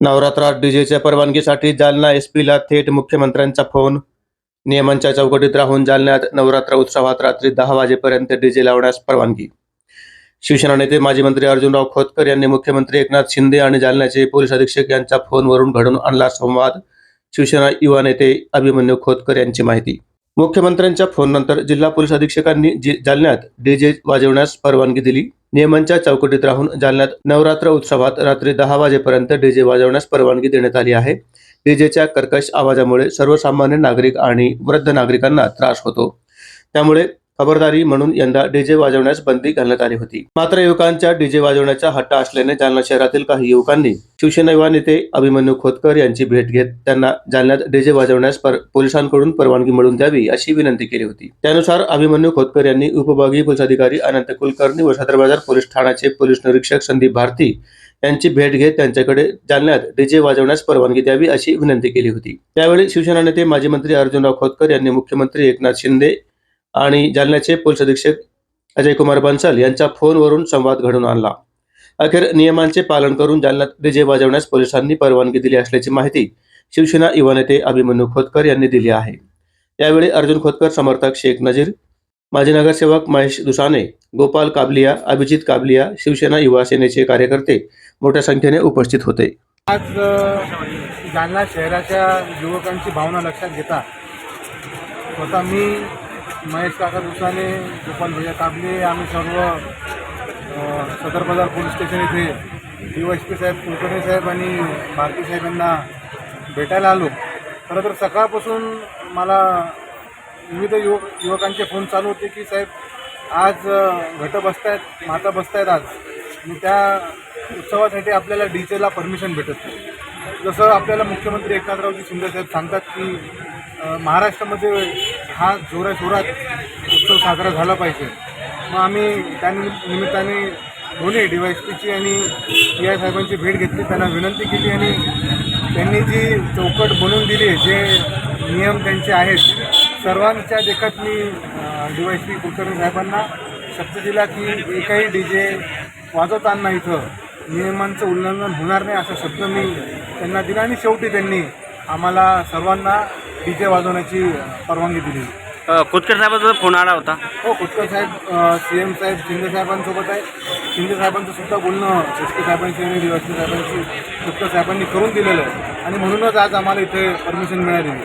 नवरात्रात डीजेच्या परवानगीसाठी जालना एस पीला थेट मुख्यमंत्र्यांचा फोन. नियमांच्या चौकटीत राहून जालन्यात नवरात्र उत्सवात रात्री दहा वाजेपर्यंत डीजे लावण्यास परवानगी. शिवसेना नेते माजी मंत्री अर्जुनराव खोतकर यांनी मुख्यमंत्री एकनाथ शिंदे आणि जालन्याचे पोलीस अधीक्षक यांचा फोनवरून घडून आणला संवाद. शिवसेना युवा नेते अभिमन्यू खोतकर यांची माहिती. मुख्यमंत्र्यांच्या फोननंतर जिल्हा पोलीस अधीक्षकांनी जालन्यात डीजे वाजवण्यास परवानगी दिली. नियमांच्या चौकटीत राहून जालन्यात नवरात्र उत्सवात रात्री दहा वाजेपर्यंत डीजे वाजवण्यास परवानगी देण्यात आली आहे. डीजेच्या कर्कश आवाजामुळे सर्वसामान्य नागरिक आणि वृद्ध नागरिकांना त्रास होतो. त्यामुळे खबरदारी म्हणून यंदा डीजे वाजवण्यास बंदी घालण्यात आली होती. मात्र युवकांच्या डीजे वाजवण्याचा हट्ट असल्याने जालना शहरातील काही युवकांनी शिवसेना युवा नेते अभिमन्यू खोतकर यांची भेट घेत त्यांना जालन्यात डीजे वाजवण्यास पर, पोलिसांकडून परवानगी मिळवून द्यावी अशी विनंती केली होती. त्यानुसार अभिमन्यू खोतकर यांनी उपविभागीय पोलीस अधिकारी अनंत कुलकर्णी व सदर बाजार पोलीस ठाण्याचे पोलीस निरीक्षक संदीप भारती यांची भेट घेत त्यांच्याकडे जालन्यात डीजे वाजवण्यास परवानगी द्यावी अशी विनंती केली होती. त्यावेळी शिवसेना नेते माजी मंत्री अर्जुनराव खोतकर यांनी मुख्यमंत्री एकनाथ शिंदे आणि जालन्याचे पोलीस अधीक्षक अजय कुमार बन्सल यांच्या फोनवरून संवाद घडून आणला. अखेर नियमांचे पालन करून जालन्यात डीजे वाजवण्यास पोलिसांनी परवानगी दिली असल्याची माहिती शिवसेना युवा नेते अभिमन्यू खोतकर यांनी दिली आहे. यावेळी अर्जुन खोतकर समर्थक शेख नजीर माजी नगरसेवक महेश दुसाने गोपाल काबलिया अभिजित काबलिया शिवसेना युवा सेनेचे कार्यकर्ते मोठ्या संख्येने उपस्थित होते. आज जालना शहराच्या युवकांची भावना लक्षात घेता स्वतः मी महेश काका दुसाने गोपाल भैया काबले आम्ही सर्व सदर बाजार पोलीस स्टेशन इथे डी वाय पी साहेब कुलकर्णी साहेब आणि भारती साहेब यांना भेटायला आलो. खरं तर सकाळपासून मला विविध युवक युवकांचे फोन चालू होते की साहेब आज घटं घट बसतायत माता बसतायत आज. आणि त्या उत्सवासाठी आपल्याला डी जेला परमिशन भेटत. नाही जसं आपल्याला मुख्यमंत्री एकनाथरावजी शिंदे साहेब सांगतात की महाराष्ट्रामध्ये हा जोरा जोरात उत्सव साजरा झाला पाहिजे. मग आम्ही त्या निमित्ताने दोन्ही डी वाय एस पीची आणि पी आय साहेबांची भेट घेतली. त्यांना विनंती केली आणि त्यांनी जी चौकट बनवून दिली जे नियम त्यांचे आहेत सर्वांच्या देखत मी D Y S P Kulkarni साहेबांना शब्द दिला की एकही डी जे वाजवताना इथं. नियमांचं उल्लंघन होणार नाही असा शब्द मी त्यांना दिला आणि शेवटी त्यांनी आम्हाला सर्वांना डी जे वाजवण्याची परवानगी दिली खोतकर साहेबाचा फोन आला होता. हो खोतकर साहेब सी एम साहेब शिंदे साहेबांसोबत आहे. शिंदे साहेबांचं सुद्धा बोलणं पी साहेबांशी आणि डी साहेबांशी खोतकर साहेबांनी करून दिलेलं आहे. आणि म्हणूनच आज आम्हाला इथे परमिशन मिळालेली.